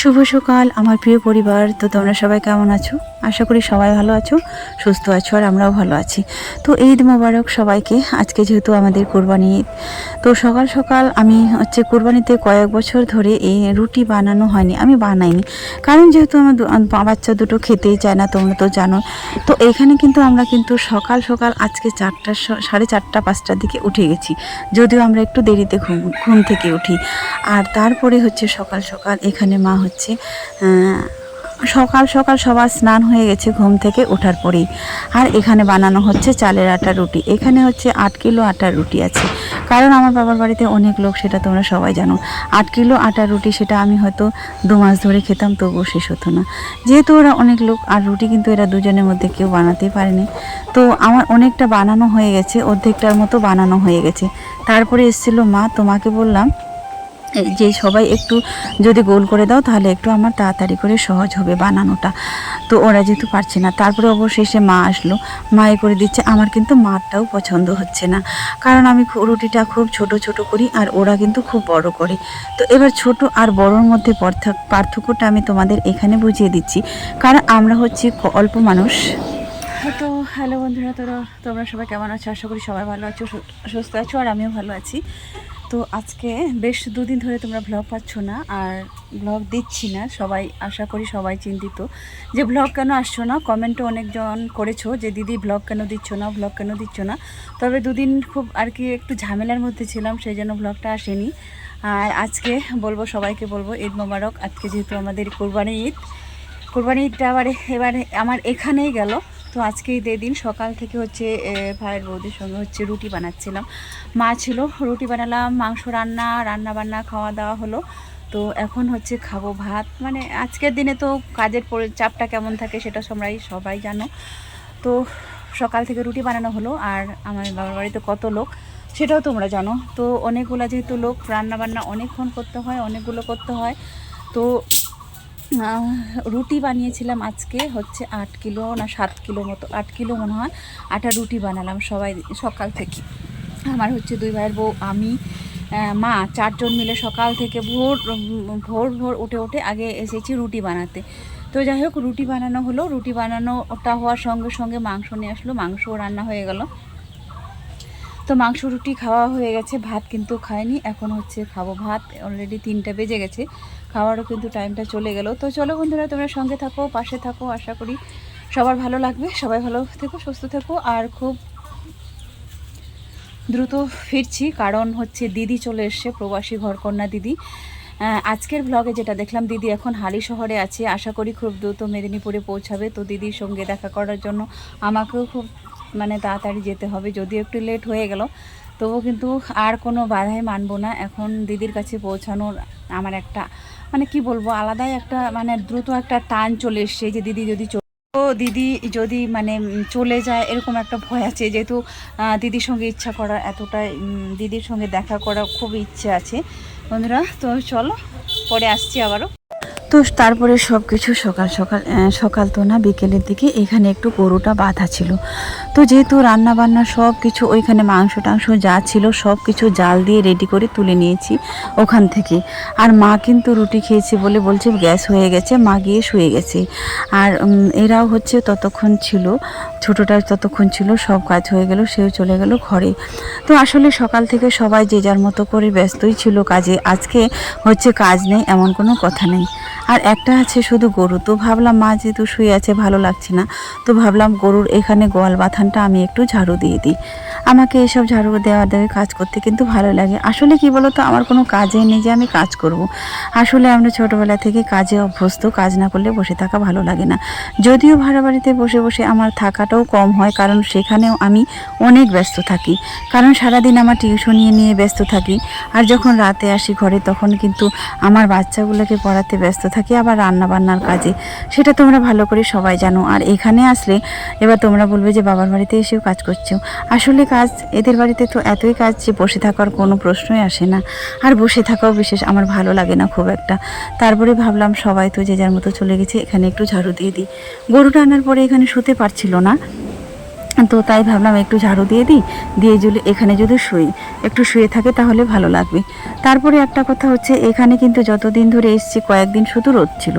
শুভ সকাল আমার প্রিয় পরিবার। তো তোমরা সবাই কেমন আছো? আশা করি সবাই ভালো আছো, সুস্থ আছো আর আমরাও ভালো আছি। তো ঈদ মোবারক সবাইকে, আজকে যেহেতু আমাদের কোরবানি ঈদ, তো সকাল সকাল আমি হচ্ছে কোরবানিতে কয়েক বছর ধরে এই রুটি বানানো হয়নি, আমি বানাইনি। কারণ যেহেতু আমার বাচ্চা দুটো খেতেই চায় না, তোমরা তো জানো। তো এখানে কিন্তু আমরা কিন্তু সকাল সকাল আজকে চারটা সাড়ে চারটা, পাঁচটার দিকে উঠে গেছি। যদিও আমরা একটু দেরিতে ঘুম ঘুম থেকে উঠি। আর তারপরে হচ্ছে সকাল সকাল এখানে মা হচ্ছে সকাল সকাল সবার স্নান হয়ে গেছে ঘুম থেকে ওঠার পরেই। আর এখানে বানানো হচ্ছে চালের আটার রুটি। এখানে হচ্ছে আট কিলো আটার রুটি আছে। কারণ আমার বাবার বাড়িতে অনেক লোক, সেটা তোমরা সবাই জানো। আট কিলো আটার রুটি সেটা আমি হয়তো দু মাস ধরে খেতাম, তবুও শেষ হতো না। যেহেতু ওরা অনেক লোক, আর রুটি কিন্তু এরা দুজনের মধ্যে কেউ বানাতেই পারেনি। তো আমার অনেকটা বানানো হয়ে গেছে, অর্ধেকটার মতো বানানো হয়ে গেছে। তারপরে এসেছিল মা, তোমাকে বললাম যে সবাই একটু যদি গোল করে দাও, তাহলে একটু আমার তাড়াতাড়ি করে সহজ হবে বানানোটা। তো ওরা যেহেতু পারছে না, তারপরে অবশেষে মা আসলো। মা এ করে দিচ্ছে, আমার কিন্তু মারটাও পছন্দ হচ্ছে না। কারণ আমি রুটিটা খুব ছোট ছোট করি আর ওরা কিন্তু খুব বড় করে। তো এবার ছোট আর বড়র মধ্যে পার্থক- পার্থক্যটা আমি তোমাদের এখানে বুঝিয়ে দিচ্ছি। কারণ আমরা হচ্ছি অল্প মানুষ। তো হ্যালো বন্ধুরা, তোরা তোমরা সবাই কেমন আছো? আশা করি সবাই ভালো আছো সুস্থ আছো, আর আমিও ভালো আছি। তো আজকে বেশ দুদিন ধরে তোমরা ব্লগ পাচ্ছ না আর ব্লগ দিচ্ছি না, সবাই আশা করি সবাই চিন্তিত। যে ব্লগ কেন আসছো না? কমেন্টও অনেকজন করেছ যে, দিদি ব্লগ কেন দিচ্ছ না? ব্লগ কেন দিচ্ছ না? তবে দুদিন খুব আর কি একটু ঝামেলার মধ্যে ছিলাম, সেই জন্য ব্লগটা আসেনি। আর আজকে বলব, সবাইকে বলব, ঈদ মোবারক। আজকে যেহেতু আমাদের কোরবানি ঈদ, কোরবানি ঈদটা আবার এবারে আমার এখানেই গেল। তো আজকে ঈদের দিন, সকাল থেকে হচ্ছে ভাইয়ের বৌদির সঙ্গে হচ্ছে রুটি বানাচ্ছিলাম। মা ছিল, রুটি বানালাম, মাংস রান্না রান্না বান্না খাওয়া দাওয়া হলো। তো এখন হচ্ছে খাব ভাত। মানে আজকের দিনে তো কাজের চাপটা কেমন থাকে সেটা সবাই সবাই জানো। তো সকাল থেকে রুটি বানানো হলো, আর আমার বাবার বাড়িতে কত লোক, সেটাও তোমরা জানো। তো অনেকগুলো যেহেতু লোক রান্না বান্না অনেকক্ষণ করতে হয়, অনেকগুলো করতে হয়। তো রুটি বানিয়েছিলাম আজকে, হচ্ছে আট কিলো না সাত কিলো মতো, আট কিলো মনে হয়, আটা রুটি বানালাম সবাই সকাল থেকে। আমার হচ্ছে দুই ভাইয়ের বউ, আমি মা চারজন মিলে সকাল থেকে ভোর ভোর ভোর উঠে উঠে আগে এসেছি রুটি বানাতে। তো যাই হোক, রুটি বানানো হলো, রুটি বানানোটা হওয়ার সঙ্গে সঙ্গে মাংস নিয়ে আসলো, মাংসও রান্না হয়ে গেল। তো মাংস, রুটি খাওয়া হয়ে গেছে, ভাত কিন্তু খাইনি, এখন হচ্ছে খাব ভাত অলরেডি তিনটা বেজে গেছে, খাওয়ারও কিন্তু টাইমটা চলে গেল। তো চলো বন্ধুরা, তোমরা সঙ্গে থাকো, পাশে থাকো, আশা করি সবার ভালো লাগবে, সবাই ভালো থেকো, সুস্থ থেকো, আর খুব দ্রুত ফিরছি, কারণ হচ্ছে দিদি চলে এসছে, প্রবাসী ঘরকন্যা দিদি। আজকের ব্লগে যেটা দেখলাম, দিদি এখন হালি শহরে আছে, আশা করি খুব দ্রুত মেদিনীপুরে পৌঁছাবে, তো দিদির সঙ্গে দেখা করার জন্য আমাকেও খুব মানে তাড়াতাড়ি যেতে হবে, যদিও একটু লেট হয়ে গেল। তবুও কিন্তু আর কোনো বাধাই মানবো না। এখন দিদির কাছে পৌঁছানোর আমার একটা মানে কি বলব, আলাদাই একটা মানে দ্রুত একটা টান চলে এসছে যে দিদি যদি তো দিদি যদি মানে চলে যায়, এরকম একটা ভয় আছে। যেহেতু দিদির সঙ্গে ইচ্ছা করা এতটাই দিদির সঙ্গে দেখা করা খুব ইচ্ছে আছে। বন্ধুরা, তো চলো, পরে আসছি আবারও। তো তারপরে সব কিছু সকাল সকাল সকাল তো না, বিকেলের দিকে এখানে একটু গরুটা বাঁধা ছিল। তো যেহেতু রান্না বান্না সব কিছু ওইখানে মাংস টাংস যা ছিল সব কিছু জাল দিয়ে রেডি করে তুলে নিয়েছি ওখান থেকে। আর মা কিন্তু রুটি খেয়েছে বলে বলছে, গ্যাস হয়ে গেছে, মা গিয়ে শুয়ে গেছে। আর এরাও হচ্ছে ততক্ষণ ছিল ছোটোটা ততক্ষণ ছিল, সব কাজ হয়ে গেল, সেও চলে গেল ঘরে। তো আসলে সকাল থেকে সবাই যে যার মতো করে ব্যস্তই ছিল কাজে, আজকে হচ্ছে কাজ নেই, এমন কোনো কথা নেই। আর একটা আছে শুধু গরু। তো ভাবলাম, মা যেহেতু শুয়ে আছে, ভালো লাগছে না। তো ভাবলাম গরুর এখানে গোয়াল বাথানটা আমি একটু ঝাড়ু দিয়ে দিই। আমাকে এসব ঝাড়ু দেওয়া দেওয়া কাজ করতে কিন্তু ভালো লাগে। আসলে কি বলতো, আমার কোনো কাজে নেই যে আমি কাজ করব। আসলে আমরা ছোটোবেলা থেকে কাজে অভ্যস্ত, কাজ না করলে বসে থাকা ভালো লাগে না। যদিও ভাড়া বাড়িতে বসে বসে আমার থাকাটাও কম হয়, কারণ সেখানেও আমি অনেক ব্যস্ত থাকি। কারণ সারাদিন আমার টিউশন নিয়ে ব্যস্ত থাকি। আর যখন রাতে আসি ঘরে, তখন কিন্তু আমার বাচ্চাগুলোকে পড়াতে ব্যস্ত থাকি। আবার রান্না বান্নার কাজে। সেটা তোমরা ভালো করে সবাই জানো। আর এখানে আসলে এবার তোমরা বলবে যে বাবার বাড়িতে এসেও কাজ করছ। আসলে কাজ এদের বাড়িতে তো এতই কাজ যে বসে থাকার কোনো প্রশ্নই আসে না। আর বসে থাকাও বিশেষ আমার ভালো লাগে না খুব একটা। তারপরে ভাবলাম সবাই তো যে যার মতো চলে গেছে, এখানে একটু ঝাড়ু দিয়ে দিই। গরুটা আনার পরে এখানে শুতে পারছিল না। তো তাই ভাবলাম একটু ঝাড়ু দিয়ে দিই, দিয়ে যদি এখানে যদি শুই, একটু শুয়ে থাকে তাহলে ভালো লাগবে। তারপরে একটা কথা হচ্ছে, এখানে কিন্তু যতদিন ধরে এসছি কয়েকদিন শুধু রোদ ছিল।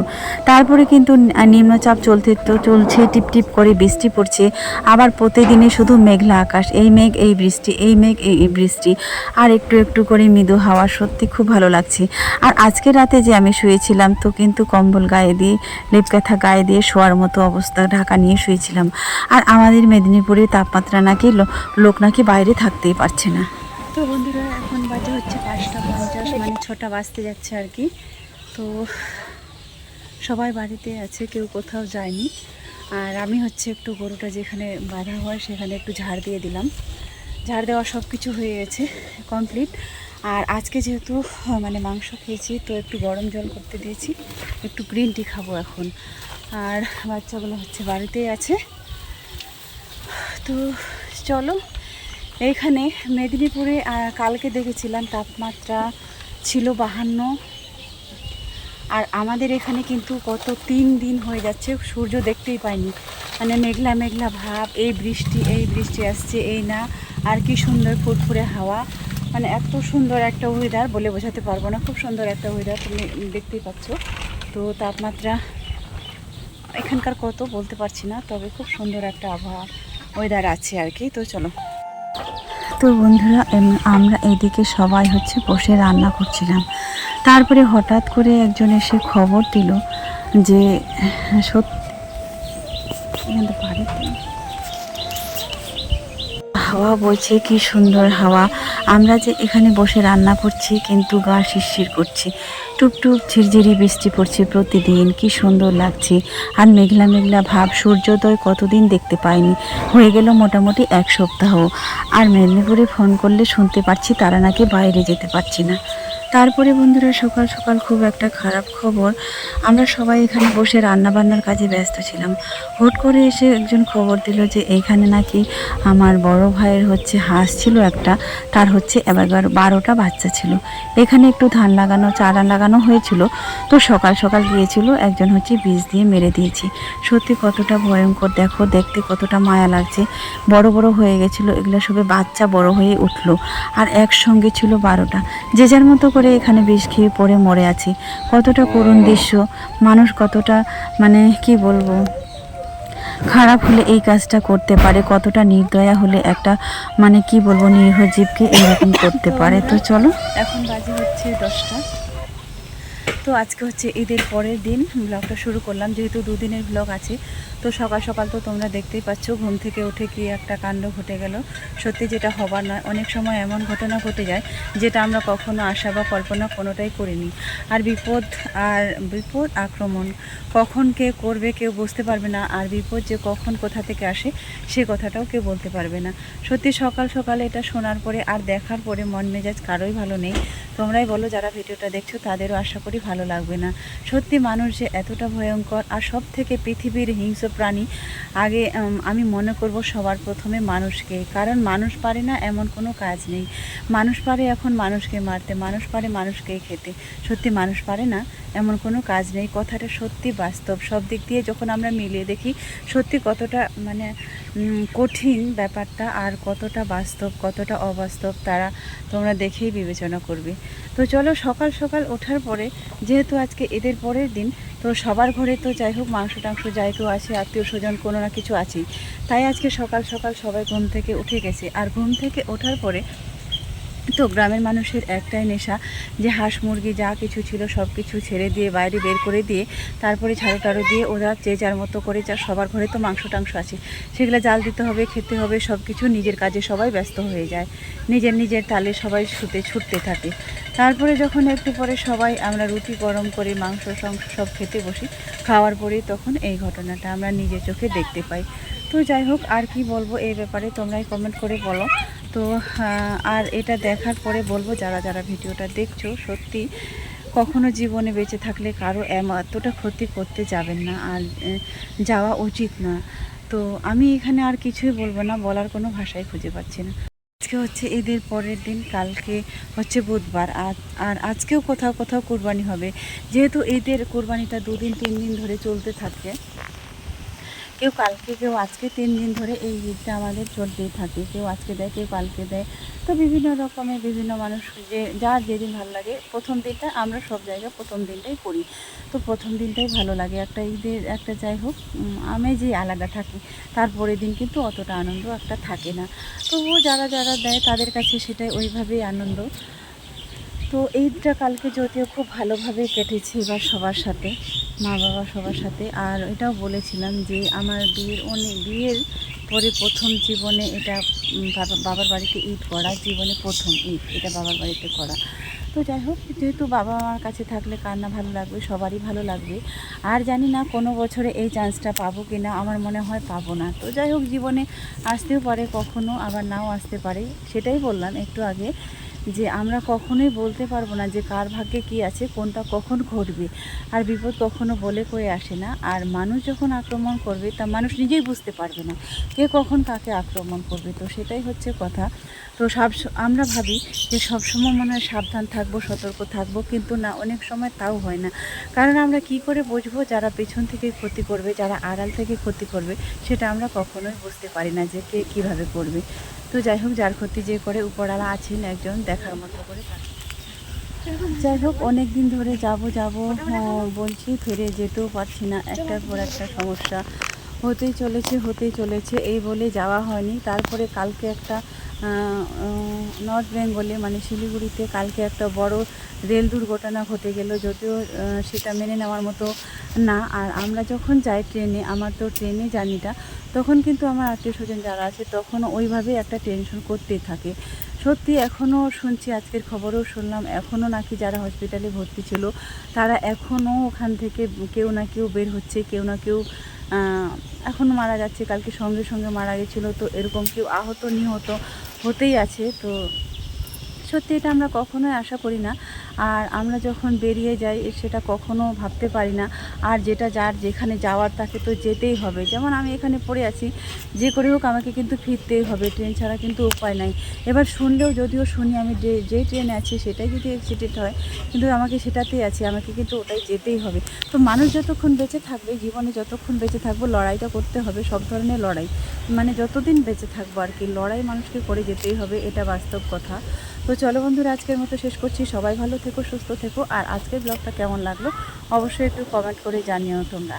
তারপরে কিন্তু নিম্নচাপ চলতে, তো চলছে, টিপ টিপ করে বৃষ্টি পড়ছে। আবার প্রতিদিনে শুধু মেঘলা আকাশ, এই মেঘ, এই বৃষ্টি, এই মেঘ, এই বৃষ্টি। আর একটু একটু করে মৃদু হাওয়া সত্যি খুব ভালো লাগছে। আর আজকে রাতে যে আমি শুয়েছিলাম, তো কিন্তু কম্বল গায়ে দিয়ে লেপ গায়ে দিয়ে শোয়ার মতো অবস্থা ঢাকা নিয়ে শুয়েছিলাম। আর আমাদের মেদিনীপুরে তাপমাত্রা নাকি লোক নাকি বাইরে থাকতেই পারছে না। তো বন্ধুরা, এখন বাজে হচ্ছে পাঁচটা পঞ্চাশ মানে ছটা বাজতে যাচ্ছে আর কি। তো সবাই বাড়িতে আছে, কেউ কোথাও যায়নি। আর আমি হচ্ছে একটু গরুটা যেখানে বাঁধা হয়, সেখানে একটু ঝাড় দিয়ে দিলাম। ঝাড় দেওয়া সব কিছু হয়ে গেছে কমপ্লিট আর আজকে যেহেতু মানে মাংস খেয়েছি, তো একটু গরম জল করতে দিয়েছি। একটু গ্রিন টি খাব এখন। আর বাচ্চাগুলো হচ্ছে বাড়িতেই আছে। তো চলো, এখানে মেদিনীপুরে কালকে দেখেছিলাম তাপমাত্রা ছিল বাহান্ন। আর আমাদের এখানে কিন্তু কত তিন দিন হয়ে যাচ্ছে, সূর্য দেখতেই পাইনি। মানে মেঘলা মেঘলা ভাব, এই বৃষ্টি এই বৃষ্টি আসছে, এই না, আর কি সুন্দর ফুরফুরে হাওয়া। মানে এত সুন্দর একটা ওয়েদার বলে বোঝাতে পারব না, খুব সুন্দর একটা ওয়েদার তুমি দেখতেই পাচ্ছ। তো তাপমাত্রা এখানকার কত বলতে পারছি না, তবে খুব সুন্দর একটা আবহাওয়া। ওয়েদার আছে আর কি, তো চলো। তো বন্ধুরা আমরা এদিকে সবাই হচ্ছে বসে রান্না করছিলাম। তারপরে হঠাৎ করে একজন এসে খবর দিল যে, সত্যি হাওয়া বইছে, কি সুন্দর হাওয়া। আমরা যে এখানে বসে রান্না করছি, কিন্তু গা শিরশির করছি। টুপটুপ ঝিরঝিরি বৃষ্টি পড়ছে প্রতিদিন, কি সুন্দর লাগছে। আর মেঘলা মেঘলা ভাব, সূর্যোদয় কতদিন দেখতে পাইনি। হয়ে গেল মোটামুটি এক সপ্তাহ। আর মেদিনীপুরে ফোন করলে শুনতে পাচ্ছি তারা নাকি বাইরে যেতে পারছি না। তারপরে বন্ধুরা সকাল সকাল খুব একটা খারাপ খবর। আমরা সবাই এখানে বসে রান্না বান্নার কাজে ব্যস্ত ছিলাম। হুট করে এসে একজন খবর দিল যে এইখানে নাকি আমার বড় ভাইয়ের হচ্ছে হাঁস ছিল একটা, তার হচ্ছে এবার বারোটা বাচ্চা ছিল। এখানে একটু ধান লাগানো, চারা লাগানো হয়েছিল। তো সকাল সকাল গিয়েছিল, একজন হচ্ছে বীজ দিয়ে মেরে দিয়েছি। সত্যি কতটা ভয়ঙ্কর, দেখো, দেখতে কতটা মায়া লাগছে। বড় বড় হয়ে গেছিল, এগুলো সবে বাচ্চা বড় হয়ে উঠল। আর একসঙ্গে ছিল বারোটা। যে যার মতো করে এখানে বিষ খেয়ে পড়ে মরে আছে। কতটা করুণ দৃশ্য। মানুষ কতটা মানে কি বলব? খারাপ হলে এই কাজটা করতে পারে, কতটা নির্দয়া হলে একটা মানে কি বলব, নিরীহ জীবকে এরকম করতে পারে। তো চলো। এখন বাজে হচ্ছে দশটা। তো আজকে হচ্ছে ঈদের পরের দিন ব্লগটা শুরু করলাম, যেহেতু দুদিনের ব্লগ আছে। তো সকাল সকাল তো তোমরা দেখতেই পাচ্ছ, ঘুম থেকে উঠে কি একটা কাণ্ড ঘটে গেল। সত্যি যেটা হবার নয়, অনেক সময় এমন ঘটনা ঘটে যায়, যেটা আমরা কখনো আশা বা কল্পনা কোনোটাই করিনি। আর বিপদ আর বিপদ আক্রমণ, কখন কে করবে কেউ বুঝতে পারবে না, আর বিপদ যে কখন কোথা থেকে আসে, সে কথাটাও কেউ বলতে পারবে না। সত্যি সকাল সকালে এটা শোনার পরে আর দেখার পরে মন মেজাজ কারোই ভালো নেই। তোমরাই বলো, যারা ভিডিওটা দেখছ, তাদেরও আশা করি ভালো লাগবে না। সত্যি মানুষ যে এতটা ভয়ঙ্কর, আর সব থেকে পৃথিবীর হিংস্র প্রাণী। আগে আমি মনে করব সবার প্রথমে মানুষকে, কারণ মানুষ পারে না এমন কোনো কাজ নেই। মানুষ পারে এখন মানুষকে মারতে, মানুষ পারে মানুষকেই খেতে। সত্যি মানুষ পারে না এমন কোনো কাজ নেই। কথাটা সত্যি বাস্তব। সব দিক দিয়ে যখন আমরা মিলিয়ে দেখি, সত্যি কতটা মানে কঠিন ব্যাপারটা আর কতটা বাস্তব, কতটা অবাস্তব, তারা তোমরা দেখেই বিবেচনা করবে। তো চলো সকাল সকাল ওঠার পরে, যেহেতু আজকে এদের পরের দিন, তো সবার ঘরে তো যাই হোক মাংস টাংস যাই কেউ আছে, আত্মীয় স্বজন কোনো না কিছু আছেই। তাই আজকে সকাল সকাল সবাই ঘুম থেকে উঠে গেছে। আর ঘুম থেকে ওঠার পরে তো গ্রামের মানুষের একটাই নেশা যে হাঁস মুরগি যা কিছু ছিল সব কিছু ছেড়ে দিয়ে, বাইরে বের করে দিয়ে, তারপরে ঝাড়ু টাড়ু দিয়ে ওরা যে যার মতো করে যা, সবার ঘরে তো মাংস টাংস আছে। সেগুলো জাল দিতে হবে, খেতে হবে, সব কিছু নিজের কাজে সবাই ব্যস্ত হয়ে যায়। নিজের নিজের তালে সবাই শুতে, ছুটতে থাকে। তারপরে যখন একটু পরে সবাই আমরা রুটি গরম করে, মাংস, সব খেতে বসি। খাওয়ার পরেই তখন এই ঘটনাটা আমরা নিজের চোখে দেখতে পাই। তো যাই হোক, আর কি বলব এই ব্যাপারে তোমরাই কমেন্ট করে বলো। তো আর এটা দেখার পরে বলব যারা যারা ভিডিওটা দেখছ, সত্যি কখনো জীবনে বেঁচে থাকলে কারও এতটা ক্ষতি করতে যাবেন না আর যাওয়া উচিত না। তো আমি এখানে আর কিছুই বলব না, বলার কোনো ভাষাই খুঁজে পাচ্ছি না। আজকে হচ্ছে ঈদের পরের দিন, কালকে হচ্ছে বুধবার, আর আর আজকেও কোথাও কোথাও কুরবানি হবে। যেহেতু ঈদের কুরবানিটা দুদিন, তিন দিন ধরে চলতে থাকে কেউ কালকে কেউ আজকে তিন দিন ধরে এই ঈদটা আমাদের চলতেই থাকে। কেউ আজকে দেয় কেউ কালকে দেয়। তো বিভিন্ন রকমের বিভিন্ন মানুষ যে যার যেদিন ভালো লাগে প্রথম দিনটা আমরা সব জায়গায় প্রথম দিনটাই করি। তো প্রথম দিনটাই ভালো লাগে একটা ঈদের একটা যাই হোক উম, আমেজই আলাদা থাকি তারপরের দিন কিন্তু অতটা আনন্দ একটা থাকে না। তবুও যারা যারা দেয় তাদের কাছে সেটাই ওইভাবেই আনন্দ। তো ঈদটা কালকে যদিও খুব ভালোভাবে কেটেছে এবার সবার সাথে, মা বাবা সবার সাথে। আর এটাও বলেছিলাম যে আমার বিয়ের অনেক বিয়ের পরে প্রথম জীবনে এটা বাবার বাড়িতে ঈদ করা, জীবনে প্রথম ঈদ এটা বাবার বাড়িতে করা। তো যাই হোক, যেহেতু বাবা মার কাছে থাকলে কার না ভালো লাগবে, সবারই ভালো লাগবে। আর জানি না কোনো বছরে এই চান্সটা পাবো কি না আমার মনে হয় পাবো না। তো যাই হোক, জীবনে আসতেও পারে কখনো, আবার নাও আসতে পারে, সেটাই বললাম একটু আগে। যে আমরা কখনোই বলতে পারব না যে কার ভাগ্যে কি আছে, কোনটা কখন ঘটবে। আর বিপদ কখনো বলে কয়ে আসে না। আর মানুষ যখন আক্রমণ করবে, তা মানুষ নিজেই বুঝতে পারবে না কে কখন কাকে আক্রমণ করবে। তো সেটাই হচ্ছে কথা। তো সব আমরা ভাবি যে সবসময় মনে হয় সাবধান থাকব, সতর্ক থাকব, কিন্তু না, অনেক সময় তাও হয় না। কারণ আমরা কি করে বুঝব যারা পেছন থেকে ক্ষতি করবে, যারা আড়াল থেকে ক্ষতি করবে, সেটা আমরা কখনোই বুঝতে পারি না যে কে কীভাবে করবে। তো যাই হোক, যার ক্ষতি যে করে উপরালা আছেন একজন দেখার মতো করে যাই হোক অনেক দিন ধরে যাব যাব বলছি ফিরে যেতেও পারছি না। একটার পর একটা সমস্যা হতেই চলেছে হতেই চলেছে। এই বলে যাওয়া হয়নি। তারপরে কালকে একটা নর্থ বেঙ্গলে মানে শিলিগুড়িতে কালকে একটা বড় রেল দুর্ঘটনা ঘটে গেল, যদিও সেটা মেনে নেওয়ার মতো না। আর আমরা যখন যাই ট্রেনে, আমার তো ট্রেনে জার্নিটা, তখন কিন্তু আমার আত্মীয় স্বজন যারা আছে তখন ওইভাবে একটা টেনশন করতেই থাকে। সত্যি এখনও শুনছি, আজকের খবরও শুনলাম, এখনও নাকি যারা হসপিটালে ভর্তি ছিল, তারা এখনও ওখান থেকে কেউ না কেউ বের হচ্ছে, কেউ না কেউ এখনও মারা যাচ্ছে, কালকে সঙ্গে সঙ্গে মারা গেছিল, তো এরকম কেউ আহত, নিহত হতেই আছে তো সত্যি এটা আমরা কখনোই আশা করি না। আর আমরা যখন বেরিয়ে যাই সেটা কখনো ভাবতে পারি না। আর যেটা যার যেখানে যাওয়ার, তাকে তো যেতেই হবে। যেমন আমি এখানে পড়ে আছি, যে করে হোক আমাকে কিন্তু ফিরতেই হবে। ট্রেন ছাড়া কিন্তু উপায় নাই। এবার শুনলেও যদিও শুনি আমি যে যে ট্রেনে আছি, সেটাই যদি অ্যাক্সিডেন্ট হয়, কিন্তু আমাকে সেটাতেই আছি। আমাকে কিন্তু ওটাই যেতেই হবে। তো মানুষ যতক্ষণ বেঁচে থাকবে, জীবনে যতক্ষণ বেঁচে থাকব, লড়াইটা করতে হবে, সব ধরনের লড়াই। মানে যতদিন বেঁচে থাকব আর কি, লড়াই মানুষকে করে যেতেই হবে, এটা বাস্তব কথা। তো চলো বন্ধুরা, আজকের মতো শেষ করছি। সবাই ভালো থেকো, সুস্থ থেকো। আর আজকের ব্লগটা কেমন লাগল অবশ্যই একটু কমেন্ট করে জানিও তোমরা।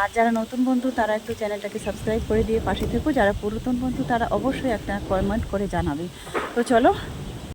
আর যারা নতুন বন্ধু, তারা একটু চ্যানেলটাকে সাবস্ক্রাইব করে দিয়ে পাশে থেকো। যারা পুরাতন বন্ধু, তারা অবশ্যই একটা কমেন্ট করে জানাবে। তো চলো